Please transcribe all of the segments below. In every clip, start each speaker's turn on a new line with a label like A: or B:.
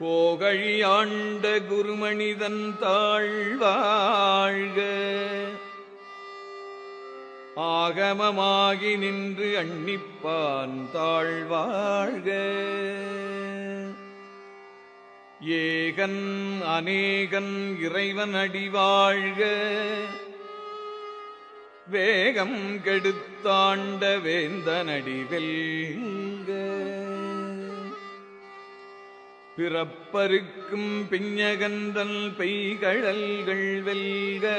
A: கோகழி ஆண்ட குருமணிதன் தாழ்வாழ்க. ஆகமமாகி நின்று அண்ணிப்பான் தாழ்வாழ்க. ஏகன் அநேகன் இறைவன் அடிவாழ்க. வேகம் கெடுத்தாண்ட வேந்தனடி வெல்க. பிறப்பருக்கும் பிஞகந்தல் பெய்கழல்கள் வெல்க.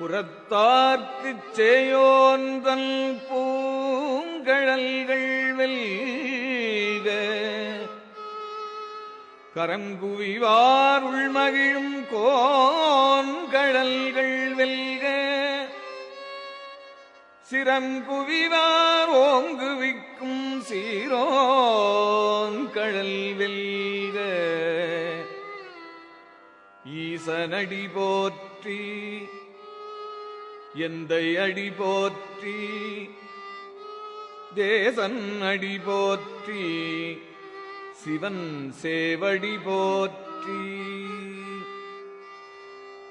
A: புறத்தார்க்குச் சேயோந்தல் பூங்கழல்கள் வெல்க. கரங்குவிவார் உள்மகிழும் கோன்கழல்கள் வெல்க. சிறங்குவிவார் ஓங்குவிக்கும் சீரோங்கழல் வெல்க. ஈசனடி போற்றி எந்த அடி போற்றி தேசன் அடி போற்றி சிவன் சேவடி போற்றி.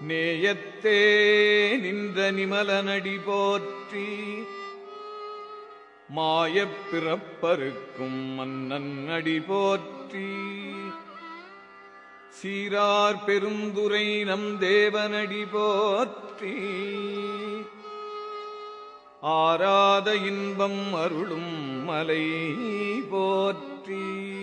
A: நேயத்தே நின்ற நிமலனடி போற்றி மாயப் பிறப்பருக்கும் மன்னன் அடி போற்றி. சீரார் பெருந்துரை நம் தேவனடி போற்றி ஆராத இன்பம் அருளும் மலை போற்றி.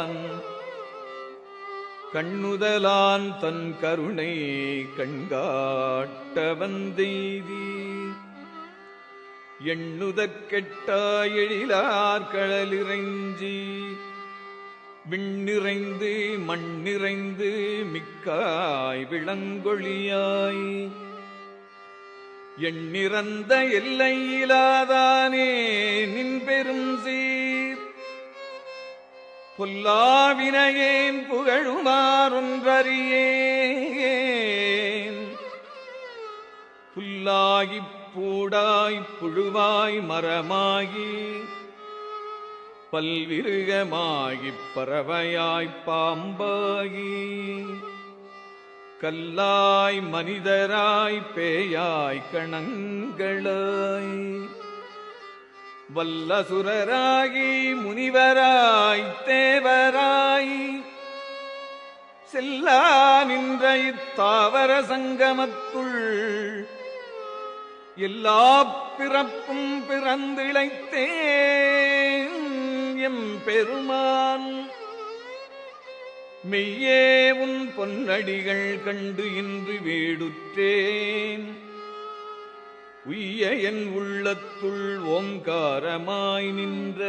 A: கண்ணுதலான் தன் கருணை கண்காட்ட வந்தெய்தி. எண்ணுதற் கெட்டா எழிலார் களலிறைஞ்சி விண்ணிறைந்து மண்ணிறைந்து மிக்காய் விளங்கொழியாய். எண்ணிறந்த எல்லையிலாதானே நின் பெரும் சீர் பொல்லாவினையேன் புகழுமாறொன்றறியேன். புல்லாகிப் பூடாய் புழுவாய் மரமாகி பல்விருகமாகிப் பறவையாய்ப் பாம்பாகி கல்லாய் மனிதராய் பேயாய் கணங்களாய். வல்லசுரராகி முனிவராய் தேவராய். செல்லா நின்ற இத்தாவர சங்கமத்துள் எல்லா பிறப்பும் பிறந்திழைத்தேன் எம் பெருமான் மெய்யே உன் பொன்னடிகள் கண்டு இன்று வீடுற்றேன். உய்ய என் உள்ளத்துள் ஓங்காரமாய் நின்ற.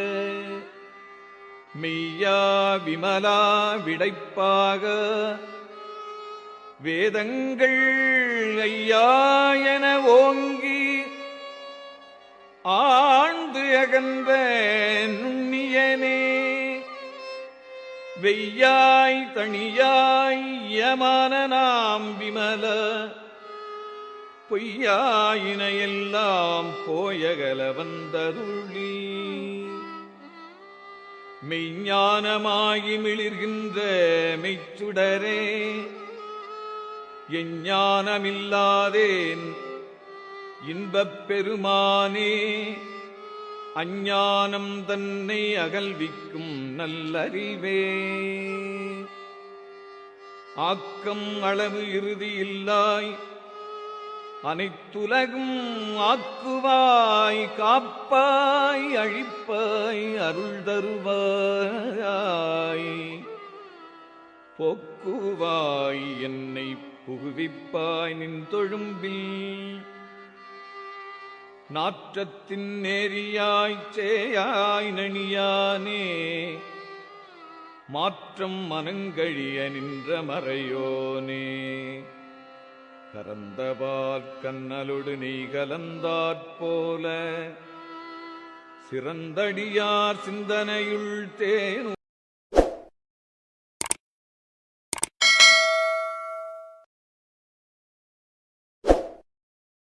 A: மெய்யா விமலா விடைப்பாக. வேதங்கள் ஐயா என ஓங்கி. ஆழ்ந்து அகன்ற நுண்ணியனே. வெய்யாய் தனியாய் யமான நாம் விமல. பொய்யாயினையெல்லாம் போயகல வந்தருளி மெய்ஞானமாகி மிளிர்கின்ற மெய்ச்சுடரே எஞ்ஞானமில்லாதேன் இன்பப் பெருமானே அஞ்ஞானம் தன்னை அகல்விக்கும் நல்லறிவே. ஆக்கம் அளவு இறுதியில்லாய் இல்லாய் அனைத்துலகும் ஆக்குவாய் காப்பாய் அழிப்பாய் அருள் தருவாய். போக்குவாய் என்னை புகுவிப்பாய் நின் தொழும்பில். நாற்றத்தின் நேரியாய்ச் சேயாய் நணியானே. மாற்றம் மனங்கழிய நின்ற மறையோனே. கரந்தவால் கண்ணலுடு நீ கலந்தாற்போல சிறந்தடியார் சிந்தனையுள் தேனு